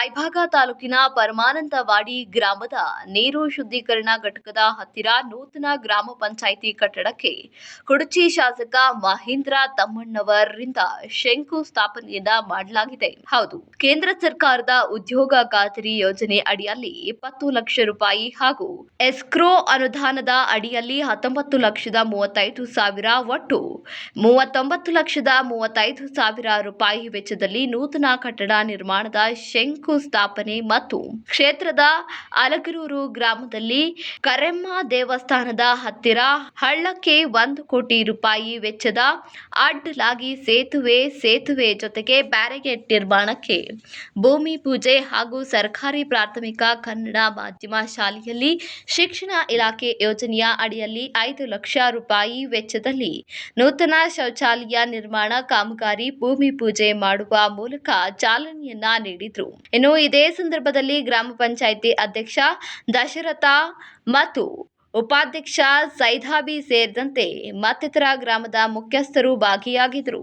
ರಾಯಭಾಗ ತಾಲೂಕಿನ ಪರಮಾನಂದವಾಡಿ ಗ್ರಾಮದ ನೀರು ಶುದ್ಧೀಕರಣ ಘಟಕದ ಹತ್ತಿರ ನೂತನ ಗ್ರಾಮ ಪಂಚಾಯಿತಿ ಕಟ್ಟಡಕ್ಕೆ ಕುಡಚಿ ಶಾಸಕ ಮಹೇಂದ್ರ ತಮ್ಮಣ್ಣವರಿಂದ ಶಂಕು ಸ್ಥಾಪನೆಯಿಂದ ಮಾಡಲಾಗಿದೆ. ಹೌದು, ಕೇಂದ್ರ ಸರ್ಕಾರದ ಉದ್ಯೋಗ ಖಾತರಿ ಯೋಜನೆ ಅಡಿಯಲ್ಲಿ ಇಪ್ಪತ್ತು ಲಕ್ಷ ರೂಪಾಯಿ ಹಾಗೂ ಎಸ್ಕ್ರೋ ಅನುದಾನದ ಅಡಿಯಲ್ಲಿ ಹತ್ತೊಂಬತ್ತು ಲಕ್ಷದ ಮೂವತ್ತೈದು ಸಾವಿರ ಒಟ್ಟು ಮೂವತ್ತೊಂಬತ್ತು ಲಕ್ಷದ ಮೂವತ್ತೈದು ಸಾವಿರ ರೂಪಾಯಿ ವೆಚ್ಚದಲ್ಲಿ ನೂತನ ಕಟ್ಟಡ ನಿರ್ಮಾಣದ ಶಂಕು ಸ್ಥಾಪನೆ ಮತ್ತು ಕ್ಷೇತ್ರದ ಅಲಗರೂರು ಗ್ರಾಮದಲ್ಲಿ ಕರೆಮ್ಮ ದೇವಸ್ಥಾನದ ಹತ್ತಿರ ಹಳ್ಳಕ್ಕೆ ಒಂದು ಕೋಟಿ ರೂಪಾಯಿ ವೆಚ್ಚದ ಅಡ್ಡಲಾಗಿ ಸೇತುವೆ ಸೇತುವೆ ಜೊತೆಗೆ ಬ್ಯಾರಿಗೇಡ್ ನಿರ್ಮಾಣಕ್ಕೆ ಭೂಮಿ ಪೂಜೆ ಹಾಗೂ ಸರ್ಕಾರಿ ಪ್ರಾಥಮಿಕ ಕನ್ನಡ ಮಾಧ್ಯಮ ಶಾಲೆಯಲ್ಲಿ ಶಿಕ್ಷಣ ಇಲಾಖೆ ಯೋಜನೆಯ ಅಡಿಯಲ್ಲಿ ಐದು ಲಕ್ಷ ರೂಪಾಯಿ ವೆಚ್ಚದಲ್ಲಿ ನೂತನ ಶೌಚಾಲಯ ನಿರ್ಮಾಣ ಕಾಮಗಾರಿ ಭೂಮಿ ಪೂಜೆ ಮಾಡುವ ಮೂಲಕ ಚಾಲನೆಯನ್ನ ನೀಡಿದ್ರು. ಇನ್ನು ಇದೇ ಸಂದರ್ಭದಲ್ಲಿ ಗ್ರಾಮ ಪಂಚಾಯಿತಿ ಅಧ್ಯಕ್ಷ ದಶರಥ ಮತ್ತು ಉಪಾಧ್ಯಕ್ಷ ಸೈದಾಬಿ ಸೇರಿದಂತೆ ಮತ್ತಿತರ ಗ್ರಾಮದ ಮುಖ್ಯಸ್ಥರು ಭಾಗಿಯಾಗಿದ್ದರು.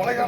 உலக